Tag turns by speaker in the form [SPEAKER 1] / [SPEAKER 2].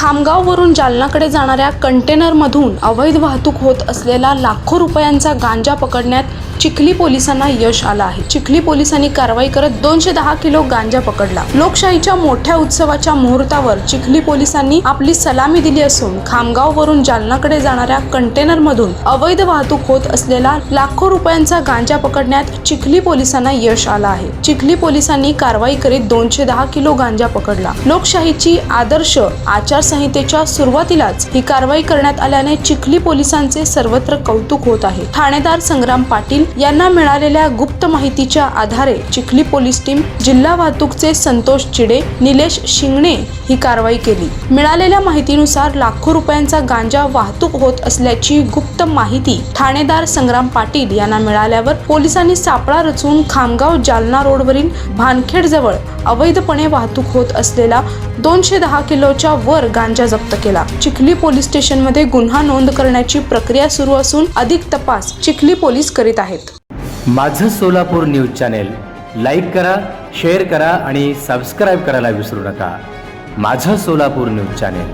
[SPEAKER 1] खामगाववरून जालनाकडे जाणाऱ्या कंटेनरमधून अवैध वाहतूक होत असलेला लाखो रुपयांचा गांजा पकडण्यात चिखली पोलिसांना यश आलं आहे. चिखली पोलिसांनी कारवाई करत दोनशे दहा किलो गांजा पकडला. लोकशाहीच्या मोठ्या उत्सवाच्या मुहूर्तावर चिखली पोलिसांनी आपली सलामी दिली असून खामगाववरून जालनाकडे जाणाऱ्या कंटेनरमधून अवैध वाहतूक होत असलेला लाखो रुपयांचा गांजा पकडण्यात चिखली पोलिसांना यश आलं आहे. चिखली पोलिसांनी कारवाई करीत दोनशे दहा किलो गांजा पकडला. लोकशाहीची आदर्श आचार आचारसंहितेच्या सुरुवातीलाच ही कारवाई करण्यात आल्याने चिखली पोलिसांचे सर्वत्र कौतुक होत आहे. ठाणेदार संग्राम पाटील यांना मिळालेल्या गुप्त माहितीच्या आधारे चिखली पोलीस टीम जिल्हा वाहतूकचे संतोष चिडे निलेश शिंगणे ही कारवाई केली. मिळालेल्या माहितीनुसार लाखो रुपयांचा गांजा वाहतूक होत असल्याची गुप्त माहिती ठाणेदार संग्राम पाटील यांना मिळाल्यावर पोलिसांनी सापळा रचून खामगाव जालना रोडवरील भानखेड जवळ अवैधपणे वाहतूक होत असलेला दोनशे दहा किलोच्या वर गांजा जप्त केला. चिखली पोलीस स्टेशनमध्ये गुन्हा नोंद करण्याची प्रक्रिया सुरू असून अधिक तपास चिखली पोलीस करीत आहेत.
[SPEAKER 2] माझं सोलापूर न्यूज चॅनेल लाईक करा शेअर करा आणि सबस्क्राईब करायला विसरू नका. माझं सोलापूर न्यूज चॅनेल.